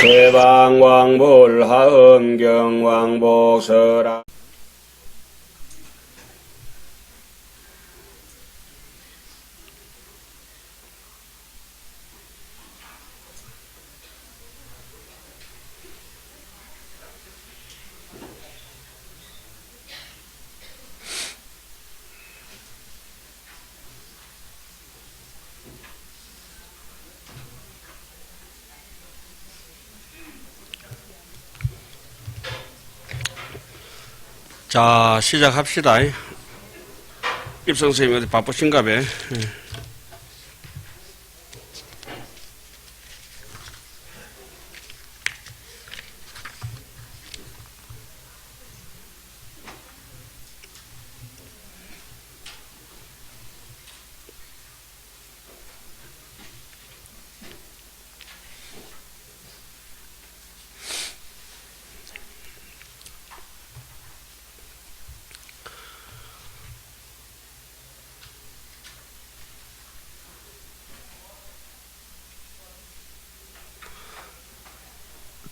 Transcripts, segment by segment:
대방왕불 하음경왕복설아 자 시작합시다. 입성 선생님 어디 바쁘신가 봐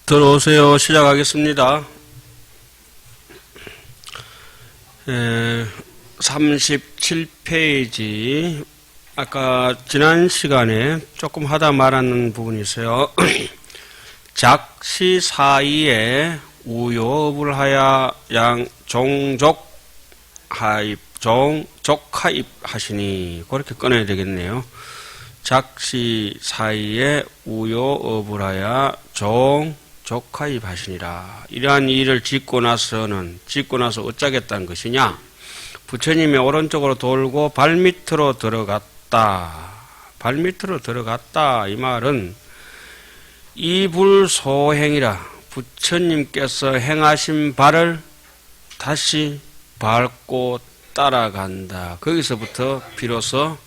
들어오세요. 시작하겠습니다. 에, 37페이지. 아까 지난 시간에 조금 하다 말하는 부분이 있어요. 작시 사이에 우요업을 하여 양 종족 하입 종족 하입 하시니 그렇게 꺼내야 되겠네요. 작시 사이에 우요업을 하여 종 족하입하시니라. 이러한 일을 짓고 나서는 짓고 나서 어쩌겠다는 것이냐? 부처님의 오른쪽으로 돌고 발밑으로 들어갔다. 발밑으로 들어갔다. 이 말은 이불소행이라 부처님께서 행하신 발을 다시 밟고 따라간다. 거기서부터 비로소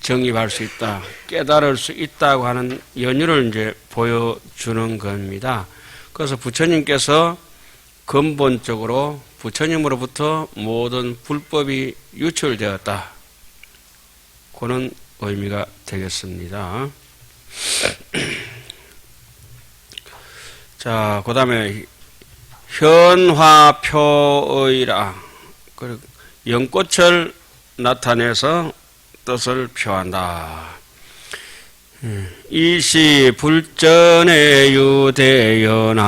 정립할 수 있다, 깨달을 수 있다고 하는 연유를 이제 보여주는 겁니다. 그래서 부처님께서 근본적으로 부처님으로부터 모든 불법이 유출되었다. 그런 의미가 되겠습니다. 자, 그 다음에 현화표의라. 그리고 연꽃을 나타내서 뜻을 표한다. 이시 불전의 유대연하가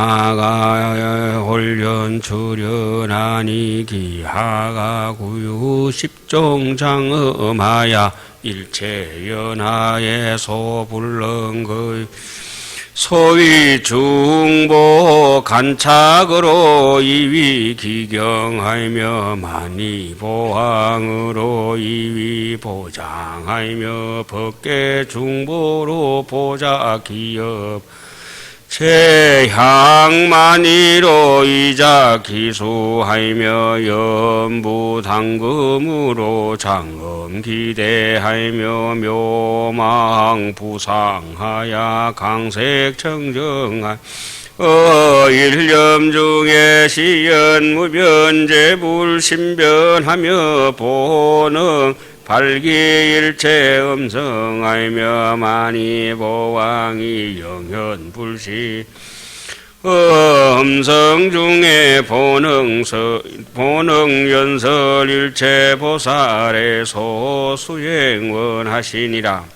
홀련 출연하니 기하가 구유 십종장음하야 일체연하의 소불렁의 소위 중보 간착으로 이위 기경하며 만이 보항으로 이위 보장하며 법계 중보로 보자 기업 제향만이로 이자 기수하며 연부 당금으로 장엄 기대하며 묘망 부상하야 강색 청정하 어 일념 중에 시연 무변 제 불 신변하며 보능 발기일체 음성하며 많이 보왕이 영현불시 음성 중에 보능서 보능연설 일체 보살의 소수행원 하시니라.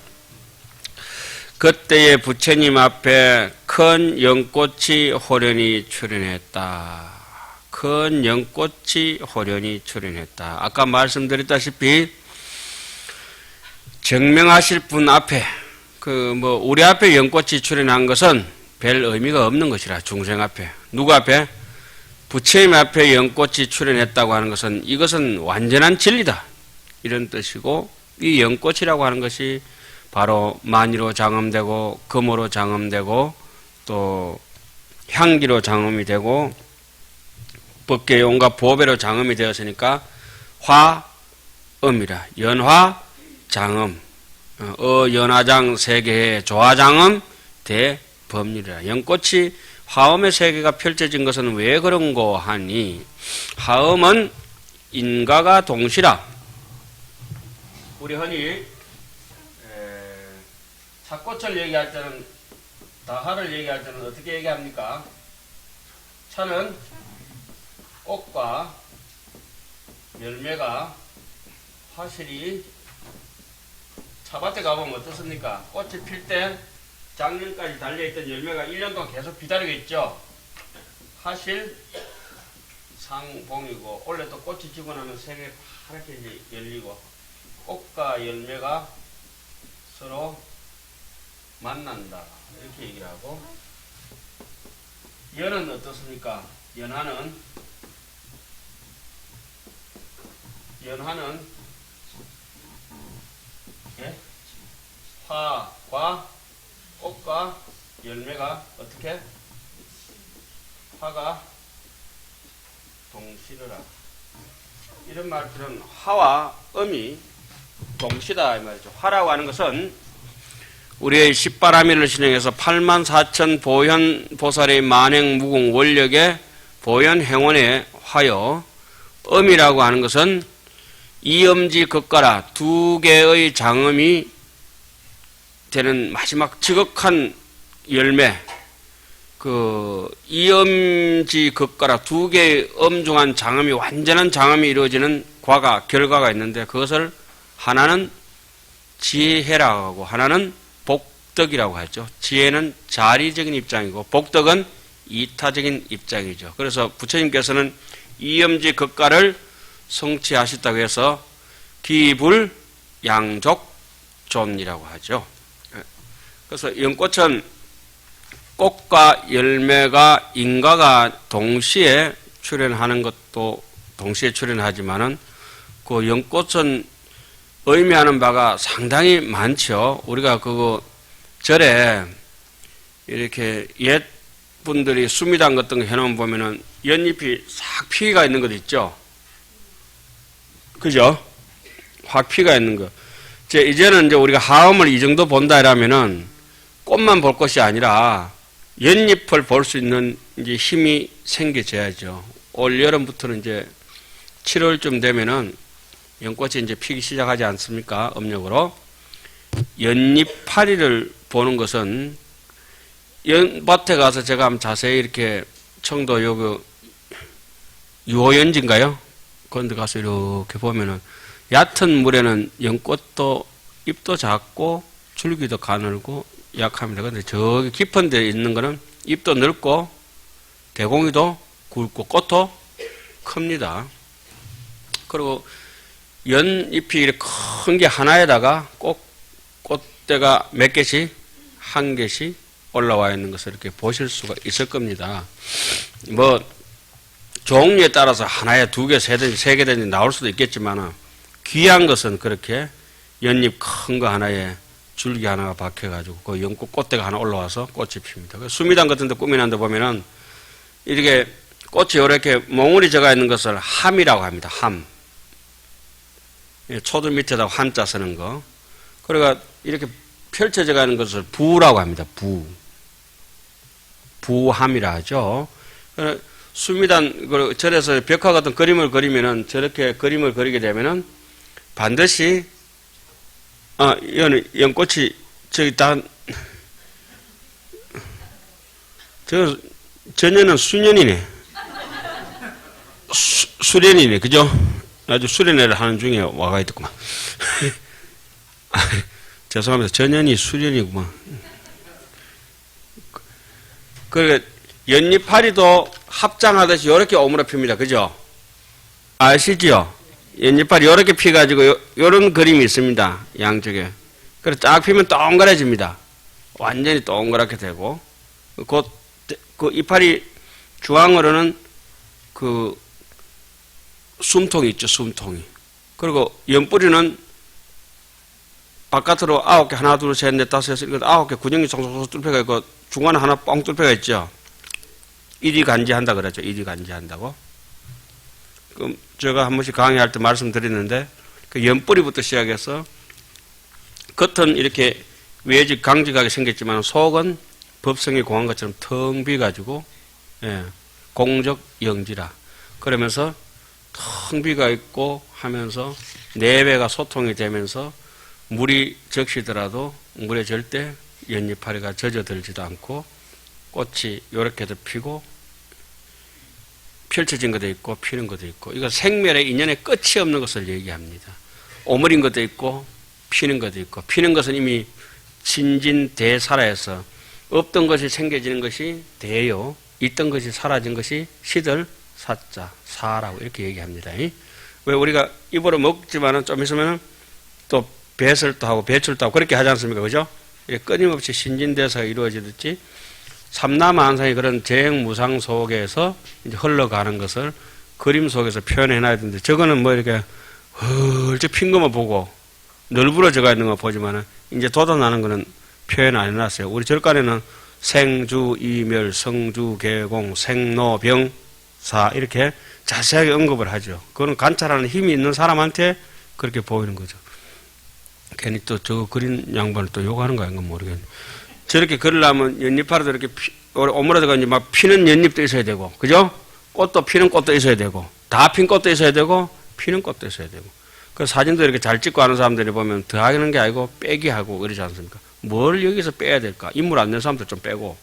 그때의 부처님 앞에 큰 연꽃이 호련히 출현했다. 큰 연꽃이 호련히 출현했다. 아까 말씀드렸다시피 증명하실 분 앞에 그 뭐 우리 앞에 연꽃이 출현한 것은 별 의미가 없는 것이라 중생 앞에. 누구 앞에? 부처님 앞에 연꽃이 출현했다고 하는 것은 이것은 완전한 진리다. 이런 뜻이고 이 연꽃이라고 하는 것이 바로 만이로 장엄되고 금으로 장엄되고 또 향기로 장엄이 되고 법계 용과 보배로 장엄이 되었으니까 화음이라. 연화 장엄, 어, 연화장 세계의 조화장엄 대법률이라. 연꽃이 화엄의 세계가 펼쳐진 것은 왜 그런고 하니, 화엄은 인가가 동시라. 우리 흔히, 에, 사꽃을 얘기할 때는 다하를 얘기할 때는 어떻게 얘기합니까? 차는 꽃과 열매가 화실이 차밭에 가보면 어떻습니까? 꽃이 필 때 작년까지 달려있던 열매가 1년 동안 계속 기다리고 있죠. 화실 상봉이고 원래 또 꽃이 지고 나면 색이 파랗게 열리고 꽃과 열매가 서로 만난다 이렇게 얘기를 하고 연은 어떻습니까? 연하는 연하는 예? 화과 꽃과 열매가 어떻게 화가 동시르라 이런 말들은 화와 음이 동시다 이 말이죠. 화라고 하는 것은 우리의 십바라밀을 신행해서 8만 4천 보현 보살의 만행 무궁 원력의 보현 행원에 화여 음이라고 하는 것은 이음지 극가라 두 개의 장음이 되는 마지막 지극한 열매 그 이음지 극가라 두 개의 엄중한 장음이 완전한 장음이 이루어지는 과가 결과가 있는데 그것을 하나는 지혜라고 하고 하나는 복덕이라고 하죠. 지혜는 자리적인 입장이고 복덕은 이타적인 입장이죠. 그래서 부처님께서는 이염지 극가를 성취하셨다고 해서 기불 양족 존이라고 하죠. 그래서 연꽃은 꽃과 열매가 인가가 동시에 출현하는 것도 동시에 출현하지만은 그 연꽃은 의미하는 바가 상당히 많죠. 우리가 그거 절에 이렇게 옛 분들이 수미당 같은 거 해놓으면 보면은 연잎이 싹 피가 있는 것 있죠. 그죠? 확 피가 있는 거. 이제 이제는 이제 우리가 하음을 이 정도 본다 이러면은 꽃만 볼 것이 아니라 연잎을 볼 수 있는 이제 힘이 생겨져야죠. 올 여름부터는 이제 7월쯤 되면은 연꽃이 이제 피기 시작하지 않습니까? 음력으로. 연잎파리를 보는 것은 연밭에 가서 제가 한번 자세히 이렇게 청도 요그 유호연지인가요? 그런데 가서 이렇게 보면은 얕은 물에는 연꽃도 잎도 작고 줄기도 가늘고 약합니다. 근데 저기 깊은 데 있는 거는 잎도 넓고 대공이도 굵고 꽃도 큽니다. 그리고 연잎이 큰 게 하나에다가 꼭 꽃대가 몇 개씩 한 개씩 올라와 있는 것을 이렇게 보실 수가 있을 겁니다. 뭐 종류에 따라서 하나에 두 개, 세 개, 세개 되니 나올 수도 있겠지만 귀한 것은 그렇게 연잎 큰 거 하나에 줄기 하나가 박혀가지고 그 연꽃 꽃대가 하나 올라와서 꽃이 핍니다. 그 수미당 같은 데 꾸미는 데 보면은 이렇게 꽃이 이렇게 몽울이 적어 있는 것을 함이라고 합니다. 함. 예, 초들 밑에다 한자 쓰는 거. 그러니까 이렇게 펼쳐져 가는 것을 부라고 합니다. 부. 부함이라 하죠. 어, 수미단 그 절에서 벽화 같은 그림을 그리면은 저렇게 그림을 그리게 되면은 반드시 아, 이거는 연꽃이 저기 다저 전년은 수년이네. 수, 수련이네. 그죠? 아주 수련회를 하는 중에 와가 있더구만. 죄송합니다. 전년이 수련이구만. 그러니까 연잎파리도 합장하듯이 이렇게 오므려 핍니다. 그죠? 아시죠? 연잎파리 이렇게 피가지고 요, 요런 그림이 있습니다. 양쪽에. 그래서 쫙 피면 동그래집니다. 완전히 동그랗게 되고 그, 그 이파리 중앙으로는 그 숨통이 있죠. 숨통이. 그리고 연뿌리는 바깥으로 아홉 개 하나 둘 셋 넷 다섯 여섯 일곱 아홉 개 구멍이 송송송 뚫혀가 있고 중간에 하나 뻥 뚫혀가 있죠. 일이 간지한다 그랬죠. 일이 간지한다고. 그 제가 한 번씩 강의할 때 말씀드렸는데 그 연뿌리부터 시작해서 겉은 이렇게 외직 강직하게 생겼지만 속은 법성이 공한 것처럼 텅 비가지고 예, 공적 영지라 그러면서 텅 비가 있고 하면서 내배가 소통이 되면서 물이 적시더라도 물에 절대 연잎파리가 젖어들지도 않고 꽃이 요렇게도 피고 펼쳐진 것도 있고 피는 것도 있고 이거 생멸의 인연의 끝이 없는 것을 얘기합니다. 오므린 것도 있고 피는 것도 있고 피는 것은 이미 진진대사라에서 없던 것이 생겨지는 것이 대요 있던 것이 사라진 것이 시들 사자 사라고 이렇게 얘기합니다. 왜 우리가 입으로 먹지만은 좀 있으면은 또 배설도 하고 배출도 하고 그렇게 하지 않습니까? 그죠? 끊임없이 신진대사가 이루어지듯이 삼남한상의 그런 재행무상 속에서 흘러가는 것을 그림 속에서 표현해 놔야 되는데 저거는 뭐 이렇게 헐쩍 핀 것만 보고 널브러져가 있는 거 보지만은 이제 돋아나는 거는 표현 안 해놨어요. 우리 절간에는 생주, 이멸, 성주, 개공, 생로, 병, 사 이렇게 자세하게 언급을 하죠. 그거는 관찰하는 힘이 있는 사람한테 그렇게 보이는 거죠. 괜히 또 저거 그린 양반을 또 욕하는 거 아닌가 모르겠네. 저렇게 그리려면 연잎하라도 이렇게 피, 오므라져가 이제 막 피는 연잎도 있어야 되고, 그죠? 꽃도 피는 꽃도 있어야 되고, 다 핀 꽃도 있어야 되고, 피는 꽃도 있어야 되고. 그 사진도 이렇게 잘 찍고 하는 사람들이 보면 더하는 게 아니고 빼기 하고 그러지 않습니까? 뭘 여기서 빼야 될까? 인물 안 되는 사람들 좀 빼고,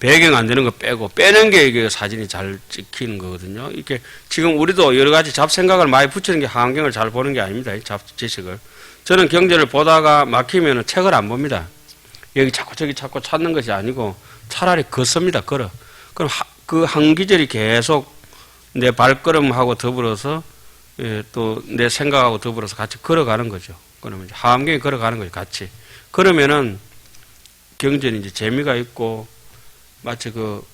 배경 안 되는 거 빼고, 빼는 게 이게 사진이 잘 찍히는 거거든요. 이렇게 지금 우리도 여러 가지 잡생각을 많이 붙이는 게 환경을 잘 보는 게 아닙니다. 이잡 지식을. 저는 경제를 보다가 막히면 책을 안 봅니다. 여기 자꾸 저기 자꾸 찾는 것이 아니고 차라리 걷습니다. 걸어. 그럼 그 한 기절이 계속 내 발걸음하고 더불어서 예, 또 내 생각하고 더불어서 같이 걸어가는 거죠. 그러면 함경에 걸어가는 거죠. 같이. 그러면은 경전이 이제 재미가 있고 마치 그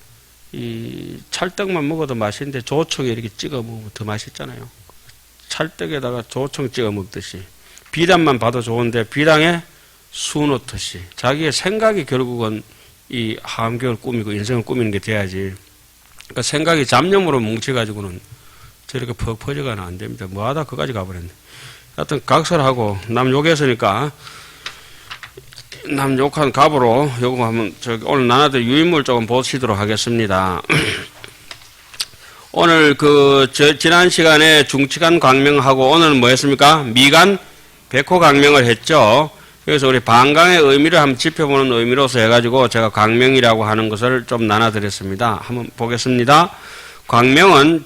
이 찰떡만 먹어도 맛있는데 조청에 이렇게 찍어 먹으면 더 맛있잖아요. 찰떡에다가 조청 찍어 먹듯이 비단만 봐도 좋은데 비당에 수 놓듯이 자기의 생각이 결국은 이 함경을 꾸미고 인생을 꾸미는 게 돼야지. 그러니까 생각이 잡념으로 뭉쳐가지고는 저렇게 퍽 퍼져가는 안 됩니다. 뭐하다 그까지 가버렸네. 하여튼 각설하고 남 욕했으니까 남 욕한 갑으로 요거 한번 저기 오늘 나눠들 유인물 조금 보시도록 하겠습니다. 오늘 그 저 지난 시간에 중치간 광명하고 오늘은 뭐 했습니까? 미간 백호 광명을 했죠. 그래서 우리 방광의 의미를 한번 짚어보는 의미로서 해가지고 제가 광명이라고 하는 것을 좀 나눠드렸습니다. 한번 보겠습니다. 광명은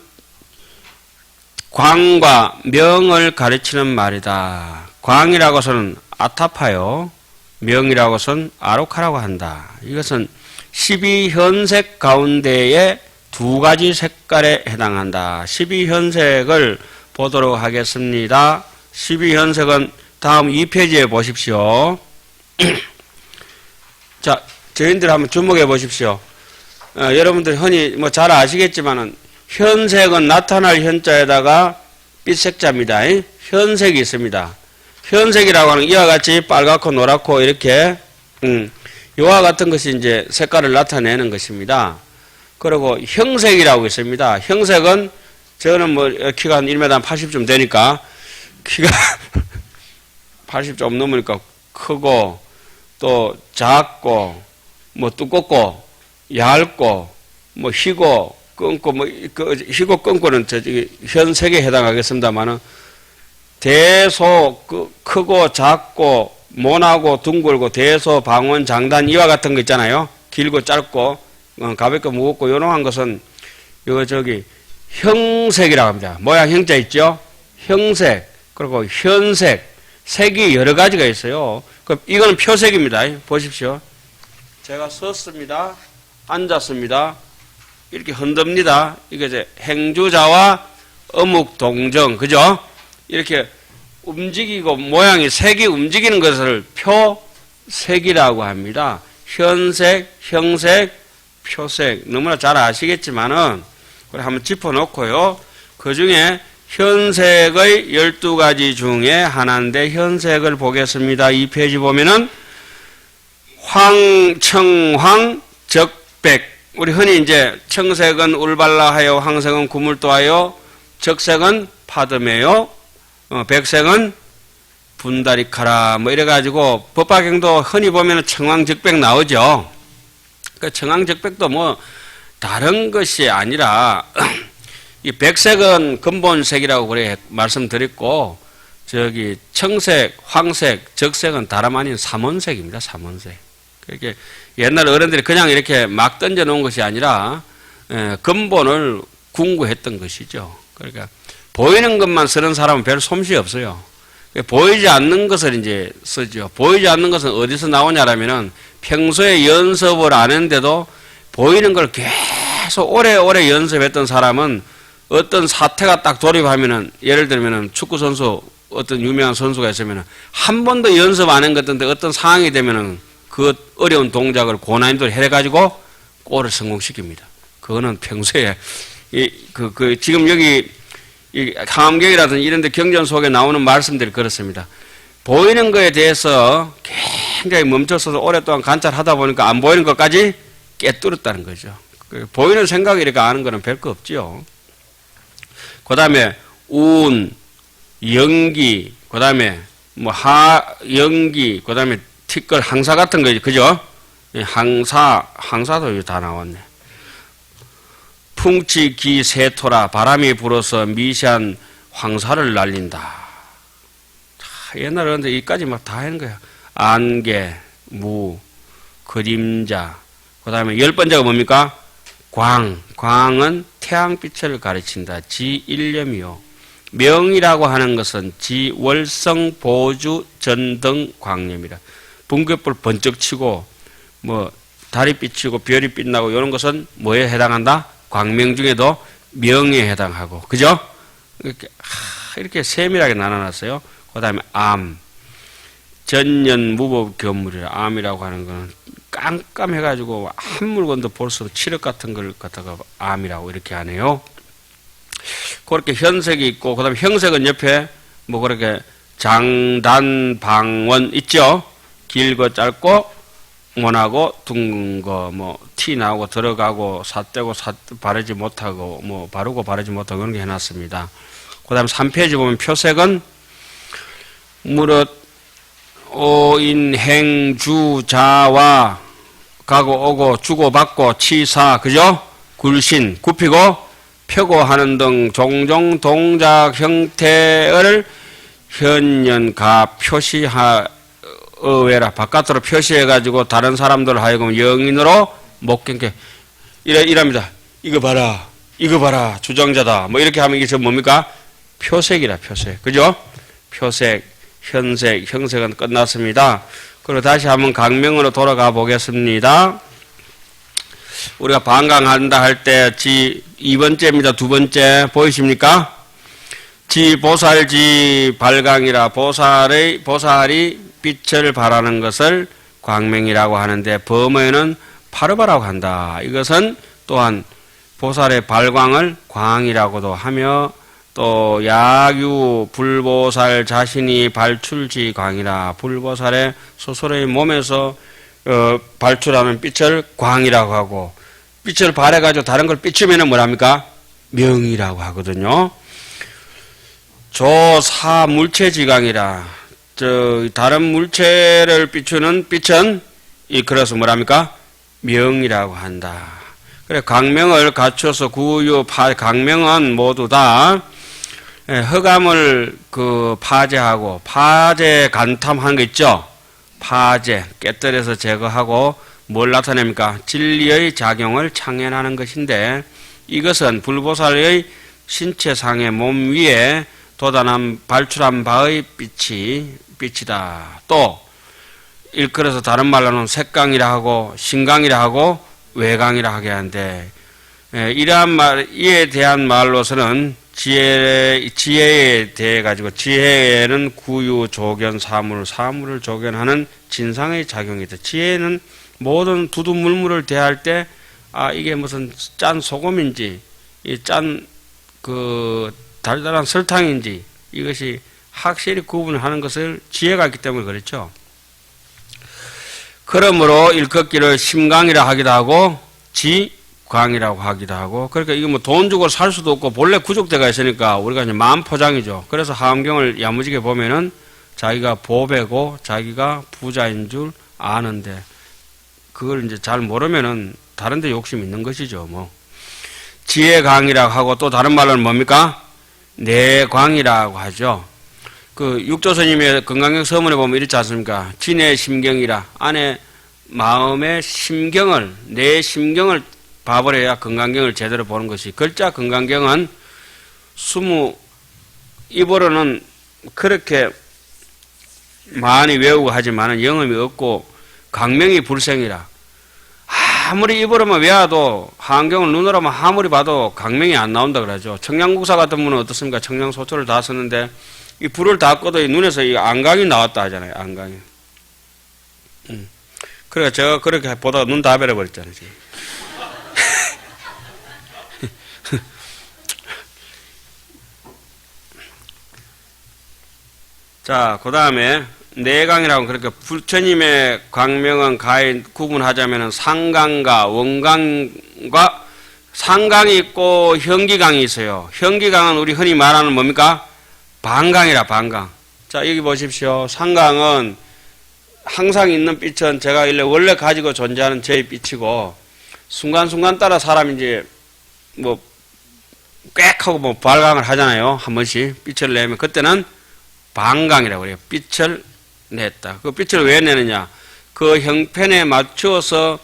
광과 명을 가르치는 말이다. 광이라고서는 아타파요. 명이라고서는 아로카라고 한다. 이것은 12현색 가운데에 두 가지 색깔에 해당한다. 12현색을 보도록 하겠습니다. 12현색은 다음 2페이지에 보십시오. 자, 저희들 한번 주목해 보십시오. 어, 여러분들 흔히 뭐 잘 아시겠지만은 현색은 나타날 현자에다가 빛색자입니다. 현색이 있습니다. 현색이라고 하는 이와 같이 빨갛고 노랗고 이렇게 음, 이와 같은 것이 이제 색깔을 나타내는 것입니다. 그리고 형색이라고 있습니다. 형색은 저는 뭐 키가 한 1m 80쯤 되니까 키가 80좀 넘으니까 크고 또 작고 뭐 두껍고 얇고 뭐 희고 끊고 뭐그 희고 끊고는 저기 현색에 해당하겠습니다만은 대소 그 크고 작고 모나고 둥글고 대소 방언 장단 이와 같은 거 있잖아요. 길고 짧고 어, 가볍고 무겁고 요런한 것은 이거 저기 형색이라고 합니다. 모양 형자 있죠? 형색 그리고 현색 색이 여러 가지가 있어요. 그 이거는 표색입니다. 보십시오. 제가 섰습니다. 앉았습니다. 이렇게 흔듭니다. 이게 이제 행주자와 어묵 동정, 그죠? 이렇게 움직이고 모양이 색이 움직이는 것을 표색이라고 합니다. 현색, 형색, 표색. 너무나 잘 아시겠지만은, 우리 한번 짚어놓고요. 그 중에 현색의 12가지 중에 하나인데, 현색을 보겠습니다. 이 페이지 보면은, 황, 청황, 적백. 우리 흔히 이제 청색은 울발라하여, 황색은 구물도하여, 적색은 파듬해요. 어, 백색은 분다리카라 뭐 이래가지고 법화경도 흔히 보면 청황적백 나오죠. 그 청황적백도 뭐 다른 것이 아니라 이 백색은 근본색이라고 그래 말씀드렸고 저기 청색, 황색, 적색은 다름 아닌 삼원색입니다. 삼원색. 그렇게 옛날 어른들이 그냥 이렇게 막 던져 놓은 것이 아니라 에, 근본을 궁구했던 것이죠. 그러니까 보이는 것만 쓰는 사람은 별 솜씨 없어요. 보이지 않는 것을 이제 쓰죠. 보이지 않는 것은 어디서 나오냐라면은 평소에 연습을 안 했는데도 보이는 걸 계속 오래오래 연습했던 사람은 어떤 사태가 딱 돌입하면은 예를 들면은 축구 선수 어떤 유명한 선수가 있으면은 한 번도 연습 안 한것 같은데 어떤 상황이 되면은 그 어려운 동작을 고난이도를 해가지고 골을 성공시킵니다. 그거는 평소에 이, 그, 그, 지금 여기 이 함경이라든지 이런 데 경전 속에 나오는 말씀들이 그렇습니다. 보이는 거에 대해서 굉장히 멈춰서서 오랫동안 관찰하다 보니까 안 보이는 것까지 깨뚫었다는 거죠. 그 보이는 생각이 이렇게 아는 거는 별거 없지요. 그 다음에 운, 연기, 그 다음에 뭐 하, 연기, 그 다음에 티끌, 항사 같은 거, 그죠? 이 항사, 항사도 다 나왔네. 풍치 기 세토라 바람이 불어서 미세한 황사를 날린다. 자, 옛날 어른들 이까지 막 다 하는 거야. 안개, 무, 그림자. 그 다음에 열 번째가 뭡니까? 광. 광은 태양빛을 가르친다. 지일념이요. 명이라고 하는 것은 지월성 보주 전등 광념이라. 붕괴불 번쩍 치고 뭐 달이 비치고 별이 빛나고 이런 것은 뭐에 해당한다? 광명 중에도 명에 해당하고 그죠? 이렇게 하, 이렇게 세밀하게 나눠놨어요. 그다음에 암 전년 무법 견물이라 암이라고 하는 거는 깜깜해가지고 한 물건도 볼 수 없고 칠흑 같은 걸 갖다가 암이라고 이렇게 하네요. 그렇게 현색이 있고 그다음에 형색은 옆에 뭐 그렇게 장단 방원 있죠. 길고 짧고 원하고 둥근 거 뭐 티 나오고 들어가고 삿대고 삿 바르지 못하고 뭐 바르고 바르지 못하고 그런 게 해놨습니다. 그다음 3페이지 보면 표색은 무릇 오인행주자와 가고 오고 주고 받고 치사 그죠? 굴신 굽히고 펴고 하는 등 종종 동작 형태를 현년가 표시하 의외라 바깥으로 표시해 가지고 다른 사람들 하여금 영인으로 못 견게 이래 이랍니다. 이거 봐라, 이거 봐라, 주정자다. 뭐 이렇게 하면 이게 저 뭡니까? 표색이라 표색, 그죠? 표색, 현색, 형색은 끝났습니다. 그리고 다시 한번 강명으로 돌아가 보겠습니다. 우리가 반강한다 할 때 지 2번째입니다. 두 번째 보이십니까? 지 보살지 발강이라 보살의 보살이 빛을 발하는 것을 광명이라고 하는데 범어에는 파르바라고 한다. 이것은 또한 보살의 발광을 광이라고도 하며 또 야유 불보살 자신이 발출지 광이라 불보살의 스스로의 몸에서 어, 발출하는 빛을 광이라고 하고 빛을 발해가지고 다른 걸 비추면은 뭐랍니까? 명이라고 하거든요. 조사 물체지광이라 저 다른 물체를 비추는 빛은 이 그래서 뭐랍니까? 명이라고 한다. 그래 강명을 갖춰서 구유 파 강명은 모두 다 예, 허감을 그 파제하고 파제 간탐한 거 있죠. 파제 깨뜨려서 제거하고 뭘 나타냅니까? 진리의 작용을 창현하는 것인데 이것은 불보살의 신체상의 몸 위에 도단한 발출한 바의 빛이 빛이다. 또 일컬어서 다른 말로는 색강이라 하고 신강이라 하고 외강이라 하게 하는데 예, 이러한 말 이에 대한 말로서는 지혜 지혜에 대해 가지고 지혜에는 구유 조견 사물 사물을 조견하는 진상의 작용이다. 지혜는 모든 두두 물물을 대할 때 아 이게 무슨 짠 소금인지 이 짠 그 달달한 설탕인지 이것이 확실히 구분하는 것을 지혜가 있기 때문에 그렇죠. 그러므로 일컫기를 심강이라 하기도 하고 지 광이라고 하기도 하고 그러니까 이거 뭐돈 주고 살 수도 없고 본래 구족대가 있으니까 우리가 이제 마음 포장이죠. 그래서 하암경을 야무지게 보면은 자기가 보배고 자기가 부자인 줄 아는데 그걸 이제 잘 모르면은 다른 데 욕심 있는 것이죠. 뭐 지혜강이라고 하고 또 다른 말로는 뭡니까? 내광이라고 하죠. 그 육조스님의 건강경 서문에 보면 이렇지 않습니까? 진의 심경이라 안에 마음의 심경을 내 심경을 봐버려야 건강경을 제대로 보는 것이 글자 건강경은 스무 입으로는 그렇게 많이 외우고 하지만은 영음이 없고 강명이 불생이라 아무리 입으로만 외워도 한경을 눈으로만 아무리 봐도 강명이 안 나온다 그러죠. 청량국사 같은 분은 어떻습니까? 청량소초를 다 썼는데 이 불을 다 꺼도 이 눈에서 이 안강이 나왔다 하잖아요. 안강이. 음. 그러니까 제가 그렇게 보다가 눈 다 베려버렸잖아요. 지금. 자, 그 다음에 내강이라고 그렇게 부처님의 광명은 가히 구분하자면 상강과 원강과 상강이 있고 현기강이 있어요. 현기강은 우리 흔히 말하는 뭡니까? 반강이라 반강. 자, 여기 보십시오. 상강은 항상 있는 빛은 제가 일래 원래 가지고 존재하는 저의 빛이고 순간순간 따라 사람이 이제 뭐 꽥 하고 뭐 발광을 하잖아요. 한 번씩 빛을 내면 그때는 반강이라고 그래요. 빛을 냈다. 그 빛을 왜 내느냐? 그 형편에 맞추어서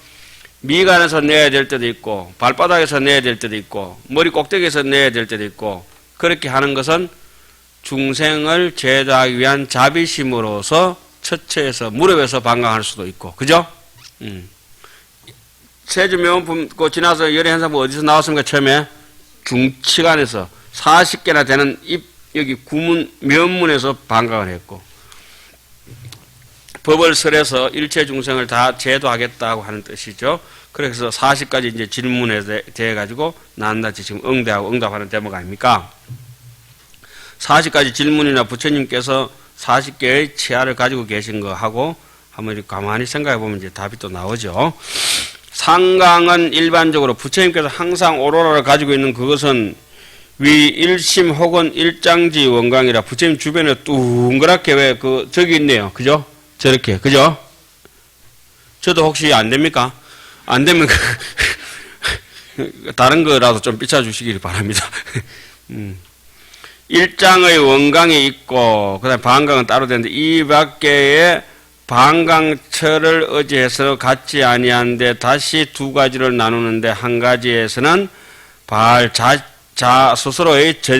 미간에서 내야 될 때도 있고 발바닥에서 내야 될 때도 있고 머리 꼭대기에서 내야 될 때도 있고 그렇게 하는 것은 중생을 제도하기 위한 자비심으로서 처처에서 무릎에서 반강할 수도 있고 그죠? 음. 세주명품 그 지나서 열애현상부 어디서 나왔습니까 처음에 중치관에서 40개나 되는 입 여기 구문 면문에서 반강을 했고 법을 설해서 일체 중생을 다 제도하겠다고 하는 뜻이죠. 그래서 40가지 이제 질문에 대해 가지고 낱낱이 지금 응대하고 응답하는 대목 아닙니까? 40가지 질문이나 부처님께서 40개의 치아를 가지고 계신 거 하고 한번 가만히 생각해 보면 이제 답이 또 나오죠. 상강은 일반적으로 부처님께서 항상 오로라를 가지고 있는 그것은 위 일심 혹은 일장지 원강이라 부처님 주변에 둥그랗게 왜 그 저기 있네요. 그죠? 저렇게 그죠? 저도 혹시 안 됩니까? 안 되면 그 다른 거라도 좀 삐쳐 주시길 바랍니다. 음. 일장의 원강이 있고 그다음 반강은 따로 되는데 이 밖에의 반강철을 의지해서 같지 아니한데 다시 두 가지를 나누는데 한 가지에서는 발 자, 자 스스로의 전